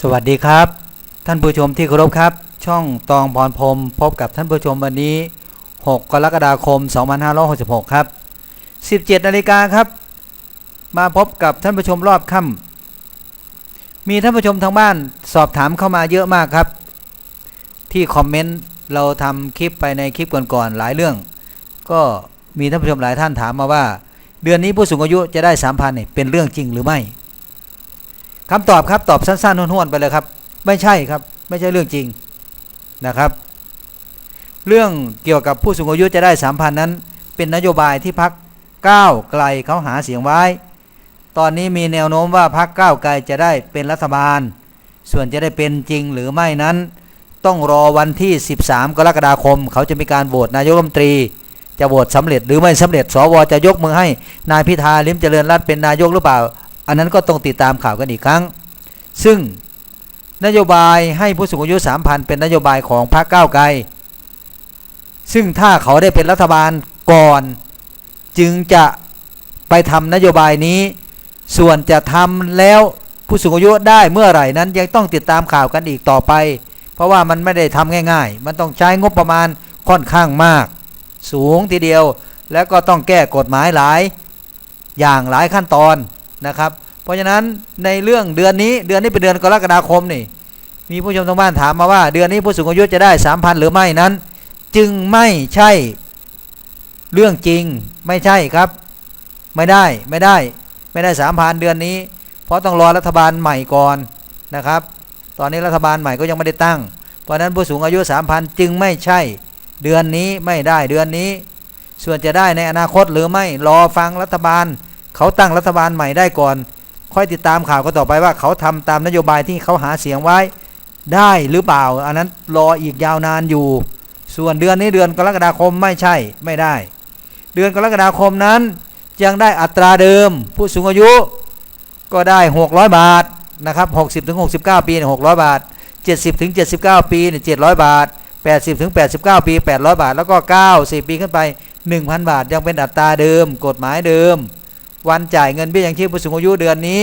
สวัสดีครับ ท่านผู้ชมที่เคารพครับ ช่องตองพรพรมพบกับท่านผู้ชมวันนี้ 6 กรกฎาคม 2566 ครับ 17นาฬิกาครับ มาพบกับท่านผู้ชมรอบค่ำมีท่านผู้ชมทางบ้านสอบถามเข้ามาเยอะมากครับ ที่คอมเมนต์เราทำคลิปไปในคลิปก่อนๆหลายเรื่อง ก็มีท่านผู้ชมหลายท่านถามมาว่า เดือนนี้ผู้สูงอายุจะได้3,000เนี่ยเป็นเรื่องจริงหรือไม่ คำตอบครับตอบสั้นๆห้วนๆไปเลยครับ ไม่ใช่ครับ ไม่ใช่เรื่องจริงนะครับ เรื่องเกี่ยวกับผู้สูงอายุจะได้สามพันนั้น เป็นนโยบายที่พักก้าวไกลเขาหาเสียงไว้ ตอนนี้มีแนวโน้มว่าพักก้าวไกลจะได้เป็นรัฐบาล ส่วนจะได้เป็นจริงหรือไม่นั้น ต้องรอวันที่ 13 กรกฎาคม เขาจะมีการโหวตนายกรัฐมนตรี จะโหวตสำเร็จหรือไม่สำเร็จ สวจะยกมือให้นายพิธาลิมเจริญรัตน์เป็นนายกหรือเปล่า อันนั้นก็ต้องติดตามข่าวกันอีกครั้ง ซึ่งนโยบายให้ผู้สูงอายุ 3,000 เป็นนโยบายของพรรคก้าวไกล ซึ่งถ้าเขาได้เป็นรัฐบาลก่อน จึงจะไปทำนโยบายนี้ ส่วนจะทำแล้วผู้สูงอายุได้เมื่อไหร่นั้นยังต้องติดตามข่าวกันอีกต่อไป เพราะว่ามันไม่ได้ทำง่าย ๆ มันต้องใช้งบประมาณค่อนข้างมาก สูงทีเดียว แล้วก็ต้องแก้กฎหมายหลาย อย่างหลายขั้นตอน นะครับ เพราะฉะนั้นในเรื่องเดือนนี้เดือนนี้เป็นเดือนกรกฎาคมนี่ มีผู้ชมทางบ้านถามมาว่า เดือนนี้ผู้สูงอายุจะได้สามพันหรือไม่นั้น จึงไม่ใช่เรื่องจริงไม่ใช่ครับ ไม่ได้ไม่ได้ไม่ได้สามพันเดือนนี้ เพราะต้องรอรัฐบาลใหม่ก่อนนะครับ ตอนนี้รัฐบาลใหม่ก็ยังไม่ได้ตั้ง เพราะฉะนั้นผู้สูงอายุสามพันจึงไม่ใช่เดือนนี้ไม่ได้เดือนนี้ ส่วนจะได้ในอนาคตหรือไม่รอฟังรัฐบาล เขาตั้งรัฐบาลใหม่ได้ก่อน ค่อยติดตามข่าวก็ต่อไปว่าเขาทำตามนโยบายที่เขาหาเสียงไว้ได้หรือเปล่า อันนั้นรออีกยาวนานอยู่ ส่วนเดือนนี้เดือนกรกฎาคมไม่ใช่ไม่ได้ เดือนกรกฎาคมนั้นยังได้อัตราเดิม ผู้สูงอายุก็ได้ 600 บาทนะครับ60ถึง69 ปีเนี่ย600 บาท 70ถึง79 ปีเนี่ย700 บาท 80ถึง89 ปี 800 บาท แล้วก็ 90 ปีขึ้นไป 1,000 บาทยังเป็นอัตราเดิม กฎหมายเดิม วันจ่ายเงินเบี้ยยังชีพผู้สูงอายุเดือนนี้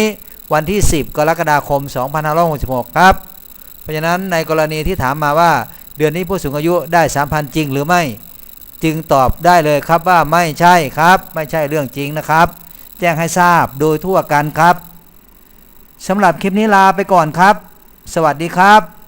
วันที่ 10 กรกฎาคม 2566 ครับ เพราะฉะนั้นในกรณีที่ถามมาว่าเดือนนี้ผู้สูงอายุได้ 3,000 จริงหรือไม่ จึงตอบได้เลยครับว่าไม่ใช่ครับ ไม่ใช่เรื่องจริงนะครับ แจ้งให้ทราบโดยทั่วกันครับสำหรับคลิปนี้ลาไปก่อนครับ สวัสดีครับ